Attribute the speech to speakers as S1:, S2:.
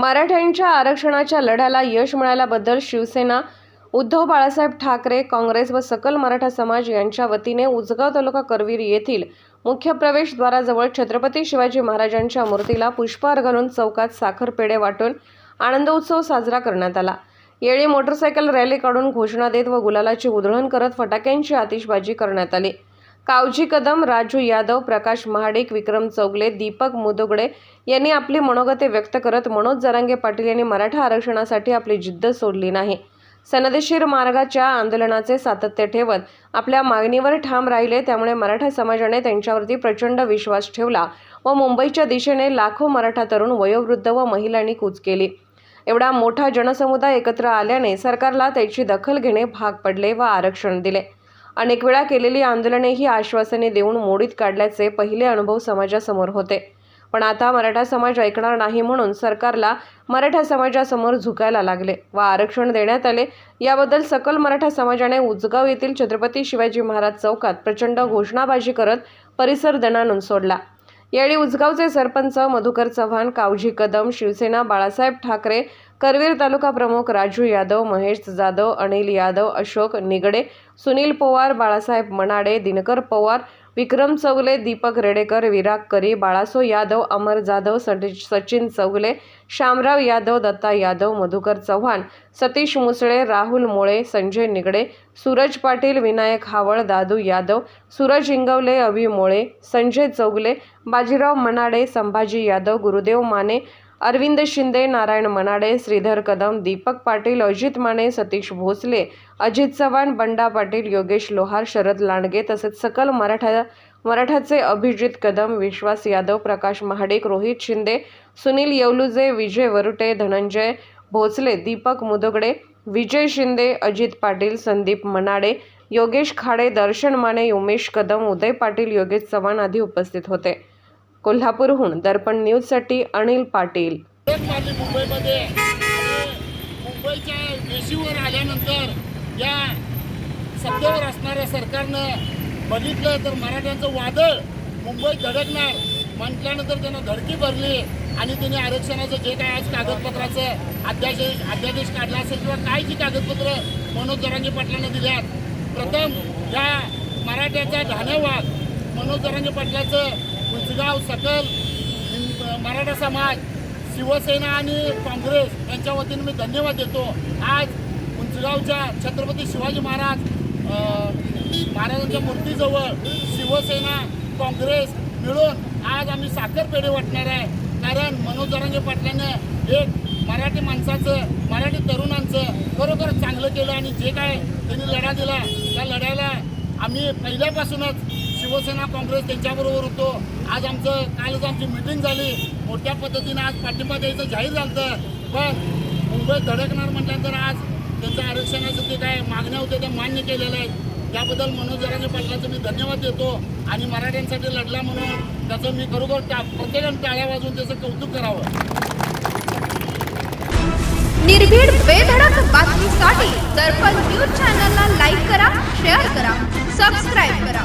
S1: मराठ्यांच्या आरक्षणाच्या लढ्याला यश मिळाल्याबद्दल शिवसेना उद्धव बाळासाहेब ठाकरे काँग्रेस व सकल मराठा समाज यांच्या वतीने उजगाव तालुका करवीर येथील मुख्य प्रवेशद्वाराजवळ छत्रपती शिवाजी महाराजांच्या मूर्तीला पुष्पहार घालून चौकात साखरपेढे वाटून आनंद उत्सव साजरा करण्यात आला. येळी मोटरसायकल रॅली काढून घोषणा देत व गुलालाची उधळण करत फटाक्यांची आतिषबाजी करण्यात आली. कावजी कदम राजू यादव प्रकाश महाडिक विक्रम चौगले दीपक मुदुगडे यांनी आपली मनोगते व्यक्त करत मनोज जरांगे पाटील यांनी मराठा आरक्षणासाठी आपली जिद्द सोडली नाही. सनदेशीर मार्गाच्या आंदोलनाचे सातत्य ठेवत आपल्या मागणीवर ठाम राहिले त्यामुळे मराठा समाजाने त्यांच्यावरती प्रचंड विश्वास ठेवला व मुंबईच्या दिशेने लाखो मराठा तरुण वयोवृद्ध व महिलांनी कूच केली. एवढा मोठा जनसमुदाय एकत्र आल्याने सरकारला त्याची दखल घेणे भाग पडले व आरक्षण दिले. अनेक वेळा केलेली आंदोलने ही आश्वासने देऊन मोडीत काढल्याचे पहिले अनुभव समाजासमोर होते. पण आता मराठा समाज ऐकणार नाही म्हणून सरकारला मराठा समाजासमोर झुकायला लागले व आरक्षण देण्यात आले. याबद्दल सकल मराठा समाजाने उजगाव येथील छत्रपती शिवाजी महाराज चौकात प्रचंड घोषणाबाजी करत परिसर दणानून सोडला. यावेळी उजगावचे सरपंच मधुकर चव्हाण कावजी कदम शिवसेना बाळासाहेब ठाकरे करवीर तालुका प्रमुख राजू यादव महेश जाधव अनिल यादव अशोक निगडे सुनील पवार बाळासाहेब मनाडे दिनकर पवार विक्रम चौगले दीपक रेडेकर विराग करी बाळासो यादव अमर जाधव सचिन चौगले श्यामराव यादव दत्ता यादव मधुकर चव्हाण सतीश मुसळे राहुल मोळे संजय निगडे सूरज पाटील विनायक हावळ दादू यादव सूरज इंगवले अभि मोळे संजय चौगले बाजीराव मनाडे संभाजी यादव गुरुदेव माने अरविंद शिंदे नारायण मनाडे श्रीधर कदम दीपक पाटील अजित माने सतीश भोसले अजित चव्हाण बंडा पाटील योगेश लोहार शरद लांडगे तसेच सकल मराठा मराठाचे अभिजित कदम विश्वास यादव प्रकाश महाडिक रोहित शिंदे सुनील येवलुजे विजय वरुटे धनंजय भोसले दीपक मुदगडे विजय शिंदे अजित पाटील संदीप मनाडे योगेश खाडे दर्शन माने उमेश कदम उदय पाटील योगेश चव्हाण आदी उपस्थित होते. कोल्हापूरहून दर्पण न्यूजसाठी अनिल पाटील.
S2: मुंबईमध्ये मुंबईच्या वेशीवर आल्यानंतर या सत्तेवर असणाऱ्या सरकारनं बघितलं तर मराठ्यांचं वादळ मुंबईत धडकणार म्हटल्यानंतर त्यांना धडकी भरली आणि त्यांनी आरक्षणाचं जे काय आज कागदपत्राचं अध्यादेश अध्यादेश काढला असेल किंवा काय जी कागदपत्र मनोज जरांगे पाटलांना दिल्यात. प्रथम या मराठ्याचा धान्यवाद मनोज जरांगे पाटलाचं उंचगाव सकल मराठा समाज शिवसेना आणि काँग्रेस यांच्या वतीने मी धन्यवाद देतो. आज उंचगावच्या छत्रपती शिवाजी महाराज महाराजांच्या मूर्तीजवळ शिवसेना काँग्रेस मिळून आज आम्ही साखरपेढे वाटणार आहे. कारण मनोज जरांगे पाटलानं एक मराठी माणसाचं मराठी तरुणांचं खरोखर चांगलं केलं आणि जे काय त्यांनी लढा दिला त्या लढ्याला आम्ही पहिल्यापासूनच शिवसेना काँग्रेस त्यांच्याबरोबर होतो. आज आमचं कालच आमची मिटिंग झाली. मोठ्या पद्धतीनं आज पाठिंबा द्यायचं जाहीर झालं पण मुंबईत धडकणार म्हटल्यानंतर आज त्यांचं आरक्षणाचं ते काय मागण्या होत्या त्या मान्य केलेल्या आहेत. त्याबद्दल मनोज जरांगे पाटलाचं मी धन्यवाद देतो. आणि मराठ्यांसाठी लढला म्हणून त्याचं मी खरोखर त्या प्रत्येकानं टाळ्या वाजवून त्याचं कौतुक करावं.
S3: निर्भीड बेधडक बातमीसाठी दर्पण न्यूज चॅनलला लाईक करा शेअर करा सबस्क्राईब करा.